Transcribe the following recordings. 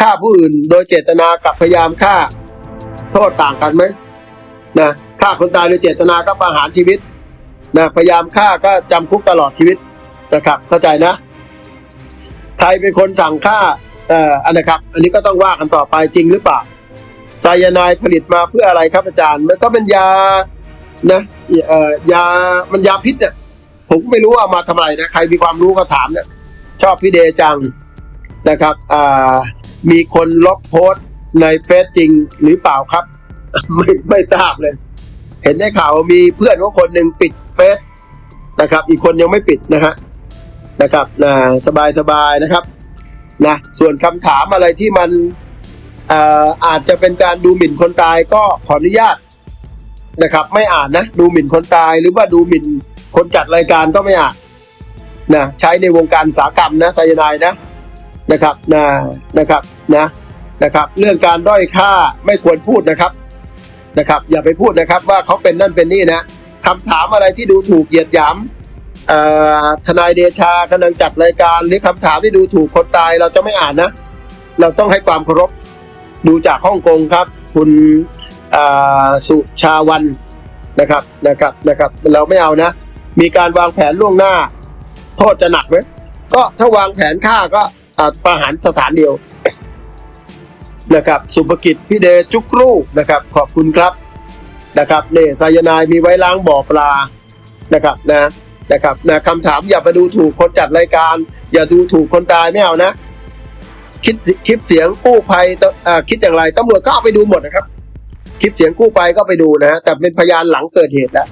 ฆ่าผู้อื่นโดยเจตนากับพยายามฆ่าโทษต่างกันไหมนะฆ่าคนตายโดยเจตนาก็ประหารชีวิตนะพยายามฆ่าก็จำคุกตลอดชีวิตนะครับ เข้าใจนะ ใครเป็นคนสั่งฆ่าเอ่ออันนะครับ อันนี้ก็ต้องว่ากันต่อไปจริงหรือเปล่าไซยาไนด์ผลิตมาเพื่ออะไรครับอาจารย์ มันก็เป็นยานะเอ่อยามันยาพิษเนี่ยผมก็ไม่รู้ว่าเอามาทำอะไรนะใครมีความรู้ก็ถามเนี่ยชอบพี่เดจังนะครับอ่า มีคนลบโพสต์ในเฟซจริงหรือเปล่าครับ ไม่ไม่ทราบเลย เห็นได้ข่าวมีเพื่อนของคนหนึ่งปิดเฟซนะครับ อีกคนยังไม่ปิดนะฮะนะครับนะสบายสบายนะครับนะส่วนคำถามอะไรที่มันอ่อาจจะเป็นการดูหมิ่นคนตายก็ขออนุญาตนะครับ ไม่อ่านนะดูหมิ่นคนตายหรือว่าดูหมิ่นคนจัดรายการก็ไม่อ่านนะใช้ในวงการสากรรมนะไซยานด์นะ นะครับนะนะครับนะนะครับ เรื่องการด้อยค่าไม่ควรพูดนะครับนะครับ อย่าไปพูดนะครับว่าเขาเป็นนั่นเป็นนี่นะคำถามอะไรที่ดูถูกเหยียดหยามทนายเดชากำลังจัดรายการหรือคำถามที่ดูถูกคนตายเราจะไม่อ่านนะ เราต้องให้ความเคารพดูจากฮ่องกงครับ คุณสุชาวันนะครับนะครับนะครับ เราไม่เอานะ มีการวางแผนล่วงหน้า โทษจะหนักไหมก็ถ้าวางแผนฆ่าก็ ประหารสถานเดียวนะครับ สุภกิจพี่เดจุกรูนะครับ ขอบคุณครับนะครับเนี่ยไซยานายมีไว้ล้างบ่อปลานะครับนะนะครับนะคำถามอย่าไปดูถูกคนจัดรายการ อย่าดูถูกคนตายไม่เอานะ คิดคลิปเสียงกู้ภัยตอ่าคิดอย่างไรตำรวจก็เอาไปดูหมดนะครับ คลิปเสียงกู้ภัยก็ไปดูนะแต่เป็นพยานหลังเกิดเหตุแล้ว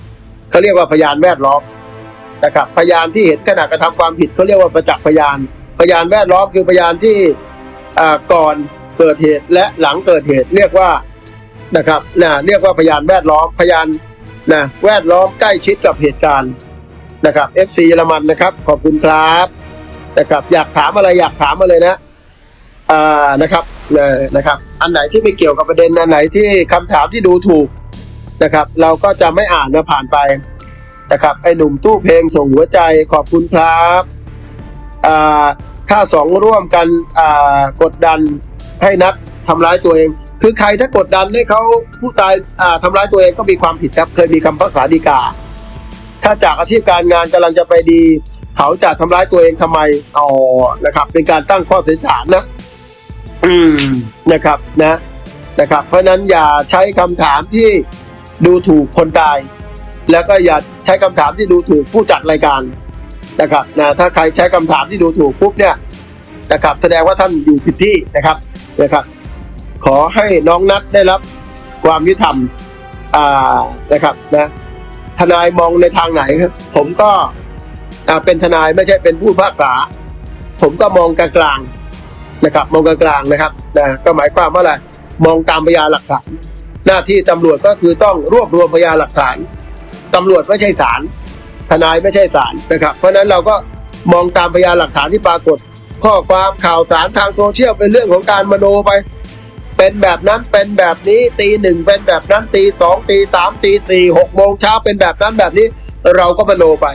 เขาเรียกว่าพยานแวดล้อมนะครับ พยานที่เห็นขณะกระทำความผิดเขาเรียกว่าประจักษ์พยาน พยานแวดล้อมคือพยานที่อ่าก่อนเกิดเหตุและหลังเกิดเหตุเรียกว่านะครับนะเรียกว่าพยานแวดล้อมพยานนะแวดล้อมใกล้ชิดกับเหตุการณ์นะครับ FC เยอรมันนะครับ ขอบคุณครับนะครับอยากถามอะไรอยากถามมาเลยนะอ่านะครับนะนะครับ อันไหนที่ไม่เกี่ยวกับประเด็นอันไหนที่คำถามที่ดูถูกนะครับ เราก็จะไม่อ่านนะผ่านไปนะครับไอ้หนุ่มตู้เพลงส่งหัวใจขอบคุณครับอ่า ถ้าสองร่วมกันอ่ากดดันให้นัดทำร้ายตัวเอง คือใครถ้ากดดันให้เขาผู้ตายอ่าทำร้ายตัวเองก็มีความผิดครับเคยมีคำพักษาดีกา ถ้าจากอาชีพการงานกำลังจะไปดี เขาจะทำร้ายตัวเองทำไมอ๋อนะครับ เป็นการตั้งข้อสันนิษฐานนะ อืมนะครับนะนะครับ เพราะฉะนั้นอย่าใช้คำถามที่ดูถูกคนตาย แล้วก็อย่าใช้คำถามที่ดูถูกผู้จัดรายการ นะครับนะถ้าใครใช้คำถามที่ดูถูกปุ๊บเนี่ยนะครับแสดงว่าท่านอยู่ผิดที่นะครับนะครับ ขอให้น้องนัดได้รับความยุติธรรมอ่านะครับนะทนายมองในทางไหนครับผมก็เป็นทนายไม่ใช่เป็นผู้พิพากษา ผมก็มองกลางๆนะครับ มองกลางๆนะครับนะก็หมายความว่าอะไรมองตามพยานหลักฐาน หน้าที่ตำรวจก็คือต้องรวบรวมพยานหลักฐานตำรวจไม่ใช่ศาล ทนายไม่ใช่ศาลนะครับ เพราะฉะนั้นเราก็มองตามพยานหลักฐานที่ปรากฏ ข้อความข่าวสารทางโซเชียลเป็นเรื่องของการมโนไป เป็นแบบนั้นเป็นแบบนี้ตีหนึ่งเป็นแบบนั้นตีสองตีสามตีสี่หกโมงเช้าเป็นแบบนั้นแบบนี้เราก็มโนไป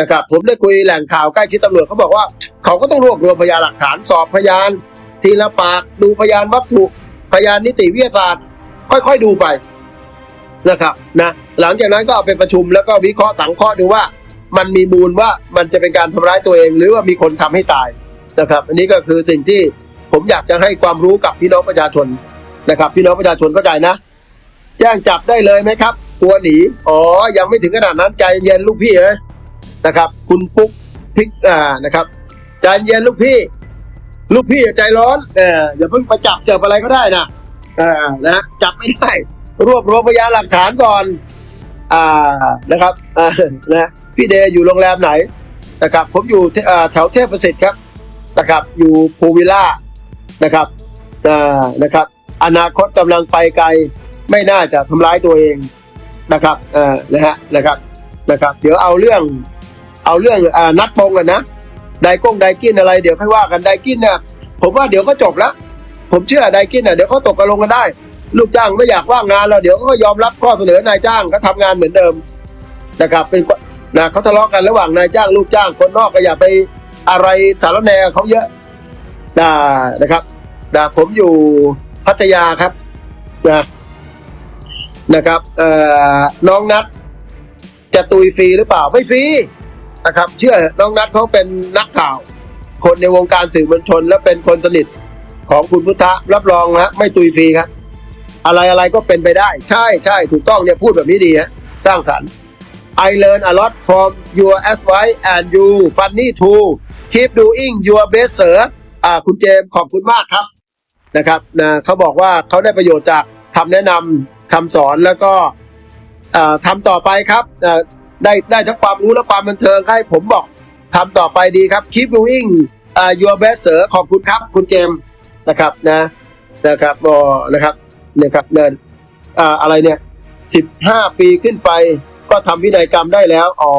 นะครับผมได้คุยแหล่งข่าวใกล้ชิดตำรวจเขาบอกว่า เขาก็ต้องรวบรวมพยานหลักฐานสอบพยานทีละปากดูพยานวัตถุพยานนิติวิทยาศาสตร์ ค่อยๆดูไป นะครับนะหลังจากนั้นก็เอาไปประชุมแล้วก็วิเคราะห์สังเคราะห์ดูว่า มันมีมูลว่ามันจะเป็นการทำร้ายตัวเอง หรือว่ามีคนทำให้ตายนะครับ อันนี้ก็คือสิ่งที่ผมอยากจะให้ความรู้กับพี่น้องประชาชนนะครับ พี่น้องประชาชนเข้าใจนะ แจ้งจับได้เลยไหมครับกลัวหนีอ๋อยังไม่ถึงขนาดนั้นใจเย็นลูกพี่เอ้ยนะครับ คุณปุ๊กพิกอ่านะครับใจเย็นลูกพี่ ลูกพี่อย่าใจร้อนเอออย่าเพิ่งไปจับเจออะไรก็ได้นะอ่านะจับไม่ได้ รวบรวมพยานหลักฐานก่อน อ่านะครับอ่านะพี่เดย์อยู่โรงแรมไหนนะครับ ผมอยู่แถวเทพประสิทธิ์ครับนะครับ อยู่ภูวิลล่านะครับอ่านะครับ อนาคตกำลังไปไกลไม่น่าจะทำร้ายตัวเองนะครับอ่านะฮะนะครับนะครับ เดี๋ยวเอาเรื่องเอาเรื่องอ่านัดปงกันนะไดก้งไดกินอะไรเดี๋ยวค่อยว่ากันไดกินเนี่ยผมว่าเดี๋ยวก็จบแล้ว ผมเชื่อไดกินอะเดี๋ยวเขาตกกันลงกันได้ ลูกจ้างไม่อยากว่างงานแล้วเดี๋ยวเขาก็ยอมรับข้อเสนอนายจ้างก็ทำงานเหมือนเดิมนะครับเป็นนะเขาทะเลาะกันระหว่างนายจ้างลูกจ้างคนนอกก็อย่าไปอะไรสารแนเขาเยอะนะนะครับนะผมอยู่พัทยาครับนะนะครับเอ่อน้องนัดจะตุยฟรีหรือเปล่าไม่ฟรีนะครับ เชื่อน้องนัดเขาเป็นนักข่าว คนในวงการสื่อมวลชนและเป็นคนสนิท ของคุณพุทธะรับรองนะไม่ตุยฟรีครับ อะไรอะไรก็เป็นไปได้ ใช่ใช่ถูกต้องเนี่ยพูดแบบนี้ดีฮะสร้างสรรค์ I learn a lot from your advice and you funny too keep doing your best sir อ่าคุณเจมขอบคุณมากครับนะครับนะเขาบอกว่าเขาได้ประโยชน์จากคำแนะนำคำสอนแล้วก็อ่าทำต่อไปครับอ่าได้ได้ทั้งความรู้และความบันเทิงให้ผมบอกทำต่อไปดีครับ keep doing อ่า your best sir ขอบคุณครับ คุณเจม นะครับนะนะครับอ๋อนะครับเนี่ยครับเนี่ยอ่าอะไรเนี่ยสิบห้าปีขึ้นไป ก็ทำพินัยกรรมได้แล้วอ๋อ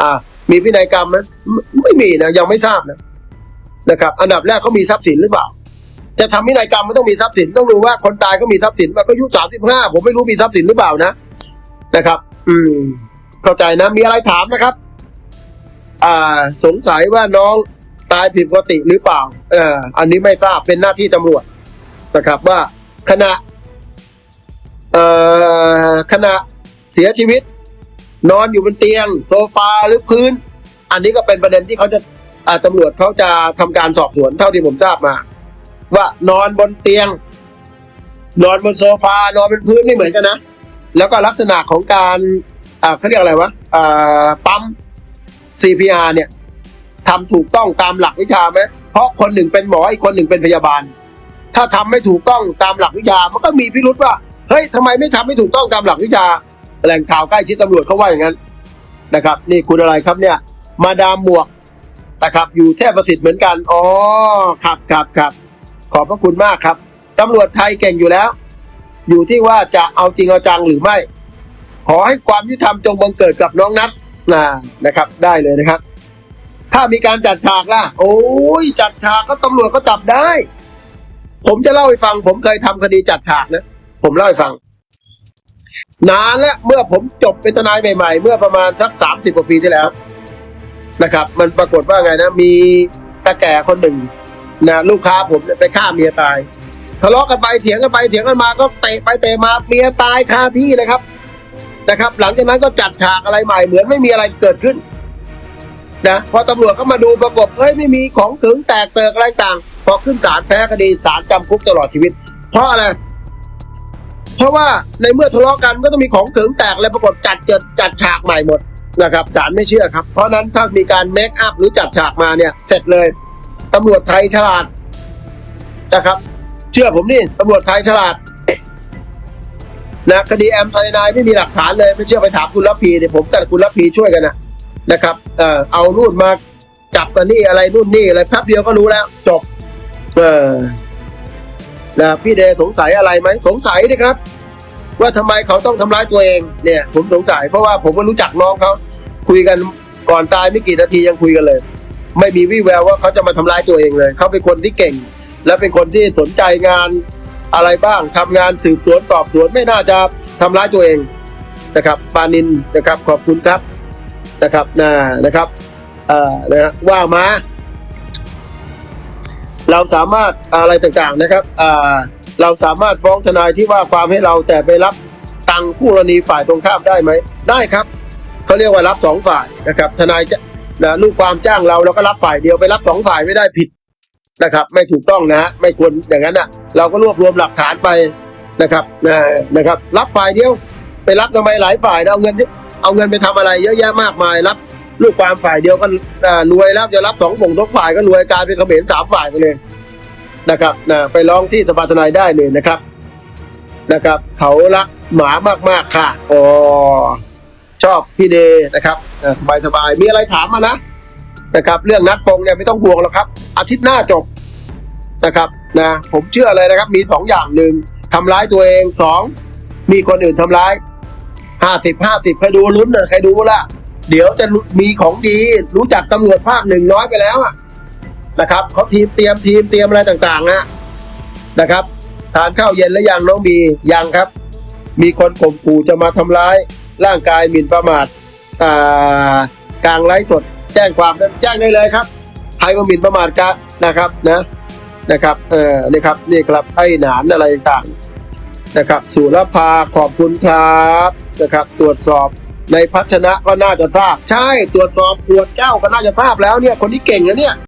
อ่ามีพินัยกรรมไหมไม่มีนะยังไม่ทราบนะนะครับ อันดับแรกเขามีทรัพย์สินหรือเปล่าจะทำพินัยกรรมมันต้องมีทรัพย์สินต้องดูว่าคนตายเขามีทรัพย์สินว่าเขาอายุสามสิบห้าผมไม่รู้มีทรัพย์สินหรือเปล่านะนะครับ อืม เข้าใจนะมีอะไรถามนะครับ อ่า สงสัยว่าน้อง ตายผิดปกติหรือเปล่าเอ่าอันนี้ไม่ทราบเป็นหน้าที่ตำรวจนะครับว่าขณะเอ่อขณะเสียชีวิต นอนอยู่บนเตียง โซฟาหรือพื้น อันนี้ก็เป็นประเด็นที่เขาจะอ่าตำรวจเขาจะทำการสอบสวนเท่าที่ผมทราบมา ว่านอนบนเตียง นอนบนโซฟานอนบนพื้นไม่เหมือนกันนะแล้วก็ลักษณะของการอ่าเขาเรียกอะไรวะอ่าปั๊ม CPR เนี่ย ทำถูกต้องตามหลักวิชาไหมเพราะคนหนึ่งเป็นหมออีกคนหนึ่งเป็นพยาบาล ถ้าทำไม่ถูกต้องตามหลักวิชา มันก็มีพิรุษว่าเฮ้ยทำไมไม่ทำให้ถูกต้องตามหลักวิชา แหล่งข่าวใกล้ชิดตำรวจเขาว่าอย่างนั้นนะครับ นี่คุณอะไรครับเนี่ย มาดามหมวกนะครับ อยู่แท่ประสิทธิ์เหมือนกันอ๋อครับครับครับขอบพระคุณมากครับตำรวจไทยเก่งอยู่แล้ว อยู่ที่ว่าจะเอาจริงเอาจังหรือไม่ ขอให้ความยุติธรรมจงบังเกิดกับน้องนัทนะนะครับ ได้เลยนะครับ ถ้ามีการจัดฉากล่ะ โอ้ยจัดฉากก็ตำรวจก็จับได้ ผมจะเล่าให้ฟัง ผมเคยทำคดีจัดฉากนะ ผมเล่าให้ฟัง นานแล้วเมื่อผมจบเป็นทนายใหม่ ๆ เมื่อประมาณสักสามสิบกว่าปีที่แล้ว นะครับ มันปรากฏว่าไงนะ มีตาแก่คนหนึ่งนะลูกค้าผมไปฆ่าเมียตายทะเลาะกันไปเถียงกันไปเถียงกันมาก็เตะไปเตะมาเมียตายคาที่เลยครับนะครับ หลังจากนั้นก็จัดฉากอะไรใหม่เหมือนไม่มีอะไรเกิดขึ้น นะพอตำรวจเข้ามาดูประกบเอ้ยไม่มีของถึงแตกเติกอะไรต่างพอขึ้นศาลแพ้คดีศาลจำคุกตลอดชีวิต เพราะอะไรเพราะว่าในเมื่อทะเลาะกันก็ต้องมีของเขิงแตกเลยปรากฏจัดจัดจัดฉากใหม่หมดนะครับศาลไม่เชื่อครับ เพราะนั้นถ้ามีการเมคอัพหรือจัดฉากมาเนี่ย เสร็จเลยตำรวจไทยฉลาดนะครับ เชื่อผมนี่ตำรวจไทยฉลาดนะคดีแอมไซนายไม่มีหลักฐานเลยไม่เชื่อไปถามคุณรัพีเดี๋ยวผมกับคุณรัพีช่วยกันนะ นะครับเอ่อเอานู่นมาจับกันนี่อะไรนู่นนี่อะไรแป๊บเดียวก็รู้แล้ว จบ เออนะพี่เดสงสัยอะไรไหมสงสัยดิครับ ว่าทำไมเขาต้องทำร้ายตัวเองเนี่ย ผมสงสัยเพราะว่าผมก็รู้จักน้องเขาคุยกันก่อนตายไม่กี่นาทียังคุยกันเลย ไม่มีวี่แววว่าเขาจะมาทำร้ายตัวเองเลย เขาเป็นคนที่เก่ง และเป็นคนที่สนใจงานอะไรบ้างทำงานสืบสวนสอบสวนไม่น่าจะทำร้ายตัวเองนะครับ ปานินนะครับ ขอบคุณครับ นะครับนะนะครับเอ่อนะว่ามาเราสามารถอะไรต่างๆนะครับอ่าเราสามารถฟ้องทนายที่ว่าความให้เราแต่ไปรับตังคู่กรณีฝ่ายตรงข้ามได้ไหมได้ครับเขาเรียกว่ารับสองฝ่ายนะครับ ทนายจะนะลูกความจ้างเราเราก็รับฝ่ายเดียวไปรับสองฝ่ายไม่ได้ผิดนะครับ ไม่ถูกต้องนะฮะไม่ควรอย่างนั้นอะ เราก็รวบรวมหลักฐานไปนะครับนะนะครับ รับฝ่ายเดียว ไปรับทำไมหลายฝ่ายนะเอาเงินที่ เอาเงินไปทำอะไรเยอะแยะมากมายรับลูกความฝ่ายเดียวก็รวยแล้วจะรับสองฝ่งทุกฝ่ายก็รวยกลายเป็นเขมรสามฝ่ายไปเลยนะครับนะไปร้องที่สภาทนายได้เลยนะครับนะครับ เขารักหมามากๆค่ะอ๋อชอบพี่เดย์นะครับสบายสบายๆมีอะไรถามมานะนะครับ เรื่องนัดปงเนี่ยไม่ต้องห่วงหรอกครับ อาทิตย์หน้าจบนะครับนะผมเชื่อเลยนะครับ มีสองอย่างหนึ่งทำร้ายตัวเองสองมีคนอื่นทำร้าย ห้าสิบห้าสิบใครดูลุ้นน่ะใครดูละเดี๋ยวจะมีของดีรู้จักตำรวจภาคหนึ่งน้อยไปแล้วอะนะครับเขาทีมเตรียมทีมเตรียมอะไรต่างๆนะนะครับ ทานข้าวเย็นแล้วยังน้องบียังครับ มีคนข่มขู่จะมาทำร้าย ร่างกายหมิ่นประมาทอ่ากลางไลฟ์สด แจ้งความแจ้งได้เลยครับใครมาหมิ่นประมาทกะนะครับนะนะครับเออนี่ครับนี่ครับไอ้หนานอะไรต่างๆ นะครับสุรภาขอบคุณครับนะครับตรวจสอบในพัชนะก็น่าจะทราบ ใช่ตรวจสอบขวดแก้วก็น่าจะทราบแล้วเนี่ยคนที่เก่งนะเนี่ย